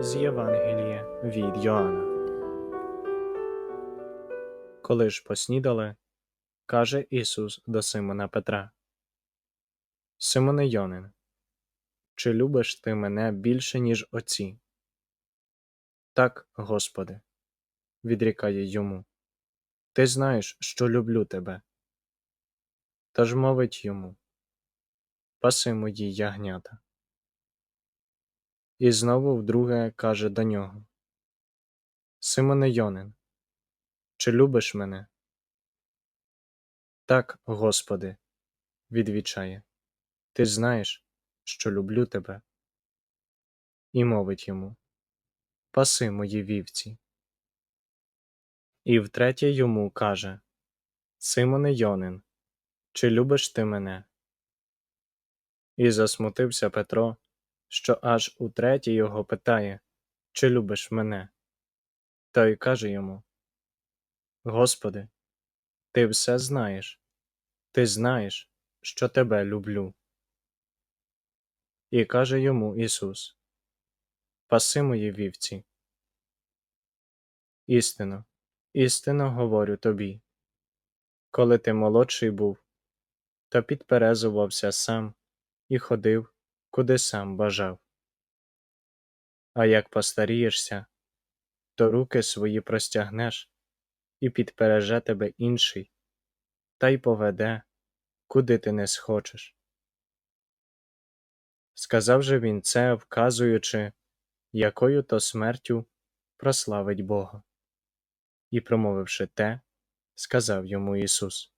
з Євангелія від Йоанна. Коли ж поснідали, каже Ісус до Симона Петра: Симоне Йонин, чи любиш ти мене більше, ніж оці? Так, Господи, відрікає йому. Ти знаєш, що люблю тебе. Тож мовить йому Паси мої ягнята. І знову вдруге каже до нього Симоне Йонин, чи любиш мене? Так, Господи, відвічає, Ти знаєш, що люблю тебе. І мовить йому Паси мої вівці. І втретє йому каже Симоне Йонин, чи любиш ти мене? І засмутився Петро, що аж утретє його питає, чи любиш мене? Той каже йому Господи, ти все знаєш, ти знаєш, що тебе люблю. І каже йому Ісус Паси мої вівці. Істинно, істинно говорю тобі. Коли ти молодший був, то підперезувався сам і ходив, куди сам бажав. А як постарієшся, то руки свої простягнеш, і підпереже тебе інший, та й поведе, куди ти не схочеш. Сказав же він це, вказуючи, якою то смертю прославить Бога. І, промовивши те, сказав йому Ісус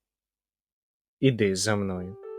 Іди за мною.